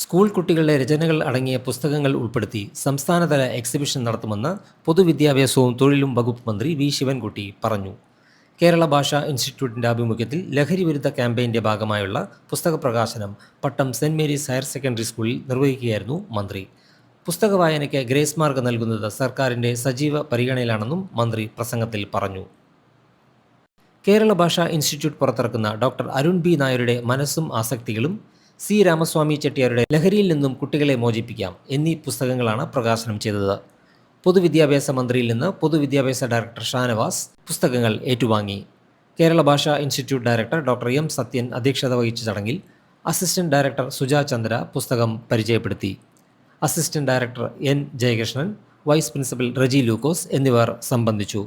School കുട്ടികളുടെ രചനകൾ അടങ്ങിയ പുസ്തകങ്ങൾ ഉൾപ്പെടുത്തി സംസ്ഥാനതല എക്സിബിഷൻ നടത്തുമെന്ന് പൊതുവിദ്യാഭ്യാസവും തൊഴിലും വകുപ്പ് മന്ത്രി വി. ശിവൻകുട്ടി പറഞ്ഞു. കേരള ഭാഷാ ഇൻസ്റ്റിറ്റ്യൂട്ടിന്റെ ആഭിമുഖ്യത്തിൽ ലഹരി വിരുദ്ധ ക്യാമ്പയിന്റെ ഭാഗമായുള്ള പുസ്തക പ്രകാശനം Pattom saint Mary's higher secondary സ്കൂളിൽ നിർവഹിക്കുകയായിരുന്നു മന്ത്രി. പുസ്തക വായനയ്ക്ക് ഗ്രേസ് മാർക്ക് നൽകുന്നത് സർക്കാരിന്റെ സജീവ പരിഗണനയിലാണെന്നും മന്ത്രി പ്രസംഗത്തിൽ പറഞ്ഞു. കേരള ഭാഷാ ഇൻസ്റ്റിറ്റ്യൂട്ട് പുറത്തിറക്കുന്ന ഡോക്ടർ അരുൺ ബി. നായരുടെ മനസ്സും ആസക്തികളും സി. രാമസ്വാമി ചെട്ടിയാരുടെ ലഹരിയിൽ നിന്നും കുട്ടികളെ മോചിപ്പിക്കാം എന്നീ പുസ്തകങ്ങളാണ് പ്രകാശനം ചെയ്തത്. പൊതുവിദ്യാഭ്യാസ മന്ത്രിയിൽ നിന്ന് പൊതുവിദ്യാഭ്യാസ ഡയറക്ടർ ഷാനവാസ് പുസ്തകങ്ങൾ ഏറ്റുവാങ്ങി. Kerala Bhasha institute director doctor M. Sathyan അധ്യക്ഷത വഹിച്ച ചടങ്ങിൽ അസിസ്റ്റന്റ് ഡയറക്ടർ സുജാ ചന്ദ്ര പുസ്തകം പരിചയപ്പെടുത്തി. Assistant director N. Jayakrishnan vice principal Reji Lukose എന്നിവർ സംബന്ധിച്ചു.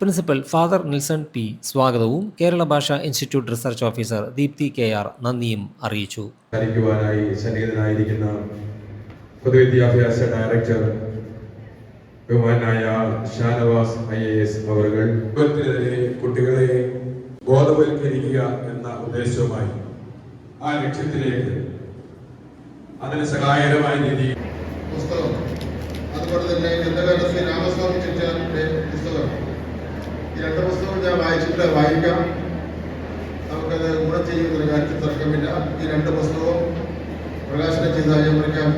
Principal father Nilson P. സ്വാഗതവും Kerala Bhasha institute research officer Deepthi K. R. നന്ദിയും അറിയിച്ചു. സന്നിഹിതനായിരിക്കുന്ന പൊതുവിദ്യാഭ്യാസ ഡയറക്ടർ ബഹുമാനായ ഷാനവാസ് ഐ എ എസ് അവറുകൾ കുട്ടികളെ ബോധവൽക്കരിക്കുക എന്ന ഉദ്ദേശവുമായി ആ ലക്ഷ്യത്തിലേക്ക് അതിന് സഹായകരമായ രീതിയിൽ പുസ്തകം. അതുപോലെ തന്നെ ഗ്രന്ഥകാര ശ്രീ രാമസ്വാമി ചെറ്റാറിന്റെ പുസ്തകം ഈ പുസ്തകം ഞാൻ വായിച്ചിട്ട് വായിക്കാം. നമുക്കത് ഗുണം ചെയ്യുന്ന കാര്യത്തിൽ തർക്കമില്ല. ഈ രണ്ട് പുസ്തകവും പ്രകാശനം ചെയ്തതായി ഞാൻ